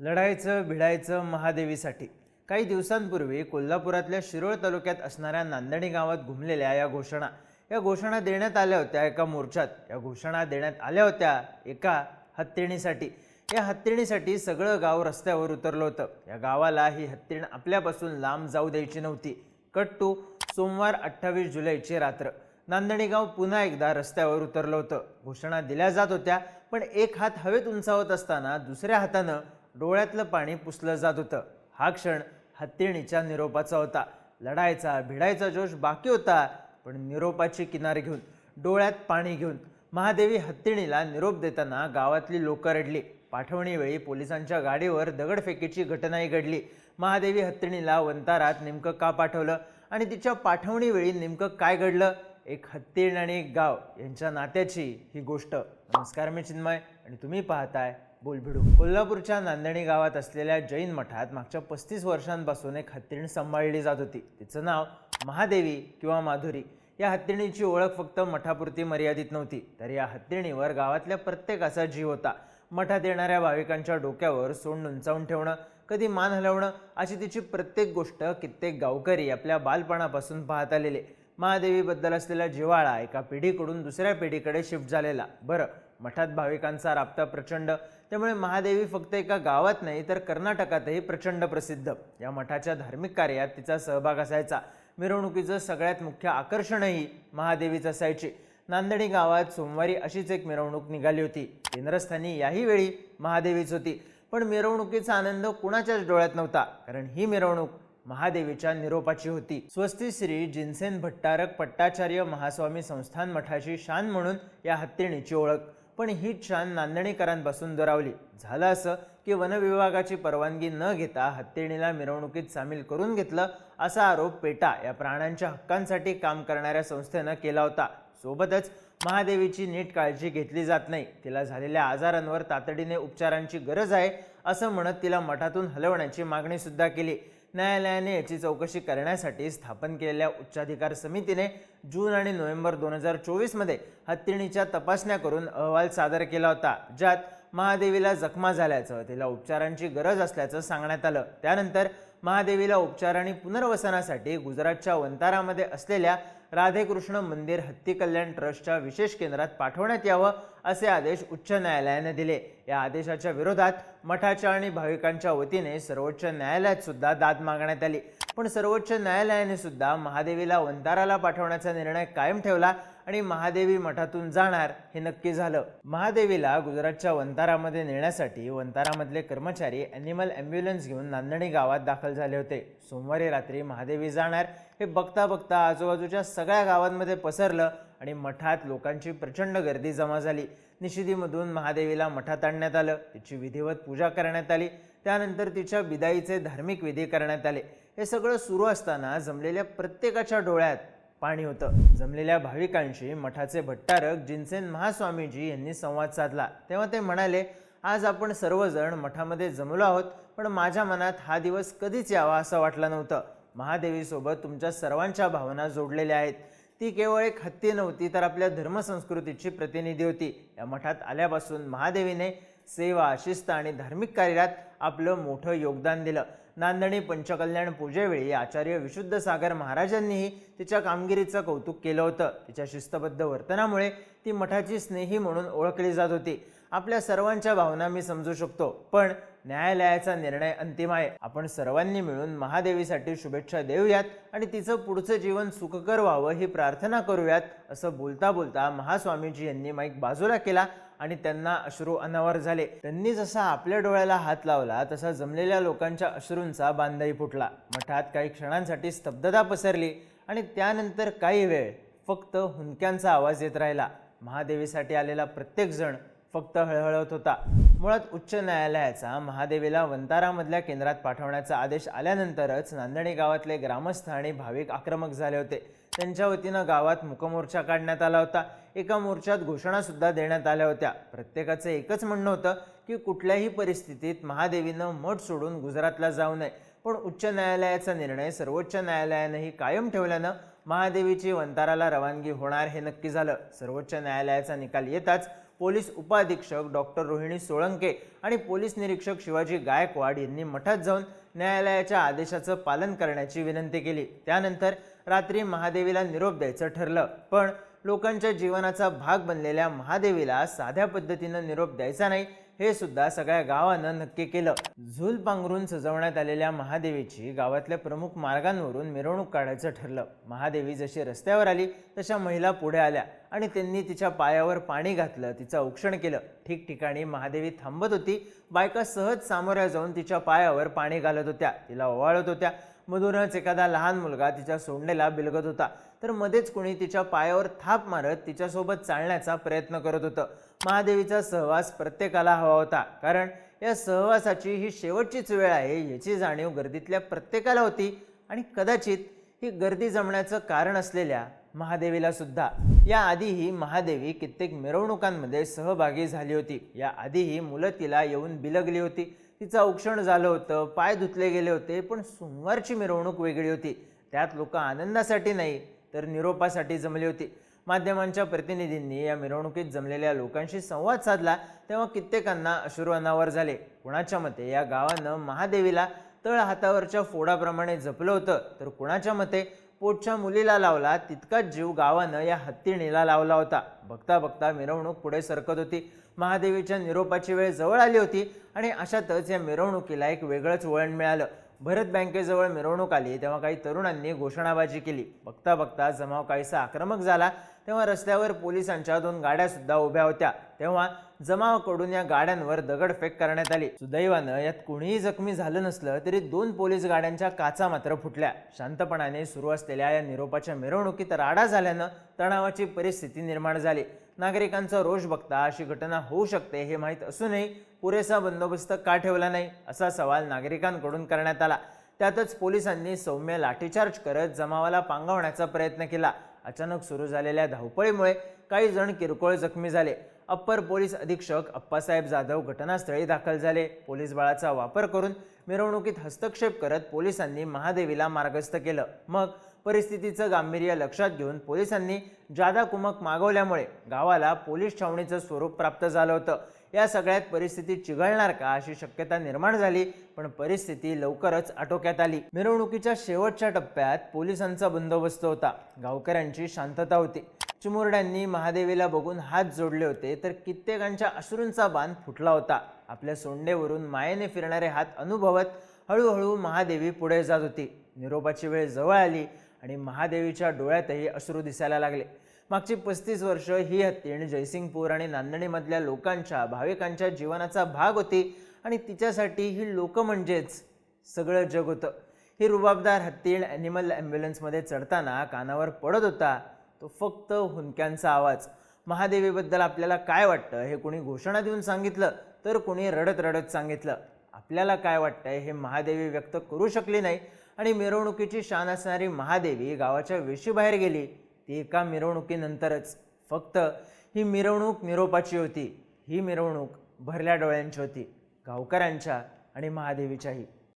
लढायचं भिडायचं महादेवीसाठी. काही दिवसांपूर्वी कोल्हापुरातल्या शिरोळ तालुक्यात असणाऱ्या नांदणी गावात घुमलेल्या या घोषणा. या घोषणा देण्यात आल्या होत्या एका मोर्चात. या घोषणा देण्यात आल्या होत्या एका हत्तीणीसाठी. या हत्तीणीसाठी सगळं गाव रस्त्यावर उतरलं होतं. या गावाला ही हत्तीण आपल्यापासून लांब जाऊ द्यायची नव्हती. कट टू सोमवार अठ्ठावीस जुलैची रात्र. नांदणीगाव पुन्हा एकदा रस्त्यावर उतरलं होतं. घोषणा दिल्या जात होत्या पण एक हात हवेत उंचावत असताना दुसऱ्या हातानं डोळ्यातलं पाणी पुसलं जात होतं. हा क्षण हत्तीणीच्या निरोपाचा होता. लढायचा भिडायचा जोश बाकी होता पण निरोपाची किनार घेऊन डोळ्यात पाणी घेऊन महादेवी हत्तीणीला निरोप देताना गावातली लोकं रडली. पाठवणीवेळी पोलिसांच्या गाडीवर दगडफेकीची घटनाही घडली. महादेवी हत्तीणीला वंतारात नेमकं का पाठवलं आणि तिच्या पाठवणीवेळी नेमकं काय घडलं? एक हत्तीण आणि एक गाव यांच्या नात्याची ही गोष्ट. नमस्कार मी चिन्मय आणि तुम्ही पाहताय बोलभिडू कोल्हापूरच्या नांदणी गावात असलेल्या जैन मठात मागच्या पस्तीस वर्षांपासून एक हत्तीण सांभाळली जात होती. तिचं नाव महादेवी किंवा माधुरी. या हत्तीणीची ओळख फक्त मठापुरती मर्यादित नव्हती तर या हत्तीणीवर गावातल्या प्रत्येकाचा जीव होता. मठात येणाऱ्या भाविकांच्या डोक्यावर सोंड उंचावून ठेवणं कधी मान हलवणं अशी तिची प्रत्येक गोष्ट कित्येक गावकरी आपल्या बालपणापासून पाहत आलेले. महादेवीबद्दल असलेला जिव्हाळा एका पिढीकडून दुसऱ्या पिढीकडे शिफ्ट झालेला. बरं मठात भाविकांचा राबता प्रचंड त्यामुळे महादेवी फक्त एका गावात नाही तर कर्नाटकातही प्रचंड प्रसिद्ध. या मठाच्या धार्मिक कार्यात तिचा सहभाग असायचा. मिरवणुकीचं सगळ्यात मुख्य आकर्षणही महादेवीच असायचे. नांदणी गावात सोमवारी अशीच एक मिरवणूक निघाली होती. केंद्रस्थानी याही वेळी महादेवीच होती. पण मिरवणुकीचा आनंद कुणाच्याच डोळ्यात नव्हता कारण ही मिरवणूक महादेवीच्या निरोपाची होती. स्वस्ती श्री जिनसेन भट्टारक पट्टाचार्य महास्वामी संस्थान मठाची शान म्हणून या हत्तीणीची ओळख. पण ही छान नांदणीकरांपासून दुरावली. झालं असं की वनविभागाची परवानगी न घेता हत्तीणीला मिरवणुकीत सामील करून घेतलं असा आरोप पेटा या प्राण्यांच्या हक्कांसाठी काम करणाऱ्या संस्थेनं केला होता. सोबतच महादेवीची नीट काळजी घेतली जात नाही. तिला झालेल्या आजारांवर तातडीने उपचारांची गरज आहे असं म्हणत तिला मठातून हलवण्याची मागणीसुद्धा केली. न्यायालयाने याची चौकशी करण्यासाठी स्थापन केलेल्या उच्चाधिकार समितीने जून आणि नोव्हेंबर दोन हजार चोवीसमध्ये हत्तीणीच्या तपासण्या करून अहवाल सादर केला होता ज्यात महादेवीला जखमा झाल्याचं तिला उपचारांची गरज असल्याचं सांगण्यात आलं. त्यानंतर महादेवीला उपचार आणि पुनर्वसनासाठी गुजरातच्या वंतारामध्ये असलेल्या राधेकृष्ण मंदिर हत्ती कल्याण ट्रस्टच्या विशेष केंद्रात पाठवण्यात यावं असे आदेश उच्च न्यायालयाने दिले. या आदेशाच्या विरोधात मठाच्या आणि भाविकांच्या वतीने सर्वोच्च न्यायालयात सुद्धा दाद मागण्यात आली. पण सर्वोच्च न्यायालयाने सुद्धा महादेवीला वंताराला पाठवण्याचा निर्णय कायम ठेवला आणि महादेवी मठातून जाणार हे नक्की झालं. महादेवीला गुजरातच्या वंतारामध्ये नेण्यासाठी वंतारामधले कर्मचारी ॲनिमल ॲम्ब्युलन्स घेऊन नांदणी गावात दाखल झाले होते. सोमवारी रात्री महादेवी जाणार हे बघता बघता आजूबाजूच्या सगळ्या गावांमध्ये पसरलं आणि मठात लोकांची प्रचंड गर्दी जमा झाली. निशिदीमधून महादेवीला मठात आणण्यात आलं. तिची विधिवत पूजा करण्यात आली. त्यानंतर तिच्या बिदाईचे धार्मिक विधी करण्यात आले. हे सगळं सुरू असताना जमलेल्या प्रत्येकाच्या डोळ्यात पाणी होतं. जमलेल्या भाविकांशी मठाचे भट्टारक जिनसेन महास्वामीजी यांनी संवाद साधला. तेव्हा ते म्हणाले आज आपण सर्वजण मठामध्ये जमलो आहोत पण माझ्या मनात हा दिवस कधीच यावा असं वाटलं नव्हतं. महादेवीसोबत तुमच्या सर्वांच्या भावना जोडलेल्या आहेत. ती केवळ एक हत्ती नव्हती तर आपल्या धर्मसंस्कृतीची प्रतिनिधी होती. या मठात आल्यापासून महादेवीने सेवा शिस्त आणि धार्मिक कार्यात आपलं मोठं योगदान दिलं. नांदणी पंचकल्याण पूजेवेळी आचार्य विशुद्ध सागर महाराजांनीही तिच्या कामगिरीचं कौतुक केलं होतं. तिच्या शिस्तबद्ध वर्तनामुळे ती मठाची स्नेही म्हणून ओळखली जात होती. आपल्या सर्वांच्या भावना मी समजू शकतो पण न्यायालयाचा निर्णय अंतिम आहे. आपण सर्वांनी मिळून महादेवीसाठी शुभेच्छा देऊयात आणि तिचं पुढचं जीवन सुखकर व्हावं ही प्रार्थना करूयात असं बोलता बोलता महास्वामीजी यांनी माईक बाजूला केला आणि त्यांना अश्रू अनावर झाले. त्यांनी जसा आपल्या डोळ्याला हात लावला तसा जमलेल्या लोकांच्या अश्रूंचा बांधाही फुटला. मठात काही क्षणांसाठी स्तब्धता पसरली आणि त्यानंतर काही वेळ फक्त हुंदक्यांचा आवाज येत राहिला. महादेवीसाठी आलेला प्रत्येकजण फक्त हळहळत होता. मुळात उच्च न्यायालयाचा महादेवीला वंतारामधल्या केंद्रात पाठवण्याचा आदेश आल्यानंतरच नांदणी गावातले ग्रामस्थ आणि भाविक आक्रमक झाले होते. त्यांच्या वतीनं गावात मुकमोर्चा काढण्यात आला होता. एका मोर्चात घोषणासुद्धा देण्यात आल्या होत्या. प्रत्येकाचं एकच म्हणणं होतं की कुठल्याही परिस्थितीत महादेवीनं मठ सोडून गुजरातला जाऊ नये. पण उच्च न्यायालयाचा निर्णय सर्वोच्च न्यायालयानंही कायम ठेवल्यानं महादेवीची वंताराला रवानगी होणार हे नक्की झालं. सर्वोच्च न्यायालयाचा निकाल येताच पोलीस उपाधीक्षक डॉक्टर रोहिणी सोळंके आणि पोलीस निरीक्षक शिवाजी गायकवाड यांनी मठात जाऊन न्यायालयाच्या आदेशाचं पालन करण्याची विनंती केली. त्यानंतर रात्री महादेवीला निरोप द्यायचं ठरलं. पण लोकांच्या जीवनाचा भाग बनलेल्या महादेवीला साध्या पद्धतीनं निरोप द्यायचा नाही हे सुद्धा सगळ्या गावानं नक्की केलं. झूल पांघरून सजवण्यात आलेल्या महादेवीची गावातल्या प्रमुख मार्गांवरून मिरवणूक काढायचं ठरलं. महादेवी जशी रस्त्यावर आली तशा महिला पुढे आल्या आणि त्यांनी तिच्या पायावर पाणी घातलं तिचं औक्षण केलं. ठिकठिकाणी महादेवी थांबत होती. बायका सहज सामोऱ्या जाऊन तिच्या पायावर पाणी घालत होत्या. तिला ओवाळत होत्या. मधूनच एखादा लहान मुलगा तिच्या सोंडेला बिलगत होता. तर मध्येच कोणी तिच्या पायावर थाप मारत तिच्यासोबत चालण्याचा प्रयत्न करत होतं. महादेवीचा सहवास प्रत्येकाला हवा होता. कारण या सहवासाची ही शेवटचीच वेळ आहे याची जाणीव गर्दीतल्या प्रत्येकाला होती आणि कदाचित ही गर्दी जमण्याचं कारण असलेल्या महादेवीला सुद्धा. याआधीही महादेवी कित्येक मिरवणुकांमध्ये सहभागी झाली होती. या आधीही मुलं तिला येऊन बिलगली होती. तिचं औक्षण झालं होतं पाय धुतले गेले होते पण सोमवारची मिरवणूक वेगळी होती. त्यात लोक आनंदासाठी नाही तर निरोपासाठी जमली होती. माध्यमांच्या प्रतिनिधींनी या मिरवणुकीत जमलेल्या लोकांशी संवाद साधला तेव्हा कित्येकांना अश्रू अनावर झाले. कुणाच्या मते या गावानं महादेवीला तळ हातावरच्या फोडाप्रमाणे जपलं होतं तर कुणाच्या मते पोटच्या मुलीला लावला तितकाच जीव गावानं या हत्तीणीला लावला होता. बघता बघता मिरवणूक पुढे सरकत होती. महादेवीच्या निरोपाची वेळ जवळ आली होती आणि अशातच या मिरवणुकीला एक वेगळंच वळण मिळालं. भरत बँकेजवळ मिरवणूक आली तेव्हा काही तरुणांनी घोषणाबाजी केली. बघता बघता जमाव काहीसा आक्रमक झाला. तेव्हा रस्त्यावर पोलिसांच्या दोन गाड्या सुद्धा उभ्या होत्या. तेव्हा जमावाकडून या गाड्यांवर दगडफेक करण्यात आली. सुदैवानं यात कोणीही जखमी झालं नसलं तरी दोन पोलीस गाड्यांच्या काचा मात्र फुटल्या. शांतपणाने सुरू असलेल्या या निरोपाच्या मिरवणुकीत राडा झाल्यानं तणावाची परिस्थिती निर्माण झाली. नागरिकांचा रोष बघता अशी घटना होऊ शकते हे माहीत असूनही पुरेसा बंदोबस्त का ठेवला नाही असा सवाल नागरिकांकडून करण्यात आला. त्यातच पोलिसांनी सौम्य लाठीचार्ज करत जमावाला पांगवण्याचा प्रयत्न केला. अचानक सुरू झालेल्या धावपळीमुळे काही जण किरकोळ जखमी झाले. अप्पर पोलीस अधीक्षक अप्पासाहेब जाधव घटनास्थळी दाखल झाले. पोलीस बळाचा वापर करून मिरवणुकीत हस्तक्षेप करत पोलिसांनी महादेवीला मार्गस्थ केलं. मग परिस्थितीचं गांभीर्य लक्षात घेऊन पोलिसांनी जादा कुमक मागवल्यामुळे गावाला पोलीस छावणीचं स्वरूप प्राप्त झालं होतं. या सगळ्यात परिस्थिती चिघळणार का अशी शक्यता निर्माण झाली पण परिस्थिती लवकरच आटोक्यात आली. मिरवणुकीच्या शेवटच्या टप्प्यात पोलिसांचा बंदोबस्त होता. गावकऱ्यांची शांतता होती. चिमुरड्यांनी महादेवीला बघून हात जोडले होते तर कित्येकांच्या अश्रूंचा बांध फुटला होता. आपल्या सोंडेवरून मायेने फिरणारे हात अनुभवत हळूहळू महादेवी पुढे जात होती. निरोपाची वेळ जवळ आली आणि महादेवीच्या डोळ्यातही अश्रू दिसायला लागले. मागची पस्तीस वर्ष ही हत्तीण जयसिंगपूर आणि नांदणीमधल्या लोकांच्या भाविकांच्या जीवनाचा भाग होती आणि तिच्यासाठी ही लोक म्हणजेच सगळं जग होतं. ही रुबाबदार हत्तीण ॲनिमल ॲम्ब्युलन्समध्ये चढताना कानावर पडत होता. तो फक्त हुंक्यांचा आवाज. महादेवीबद्दल आपल्याला काय वाटतं हे कोणी घोषणा देऊन सांगितलं तर कोणी रडत रडत सांगितलं. आपल्याला काय वाटतंय हे महादेवी व्यक्त करू शकली नाही आणि मिरवणुकीची शान असणारी महादेवी गावाच्या वेशीबाहेर गेली. ती एका मिरवणुकीनंतरच. फक्त ही मिरवणूक निरोपाची होती. ही मिरवणूक भरल्या डोळ्यांची होती. गावकऱ्यांच्या आणि महादेवीच्याही.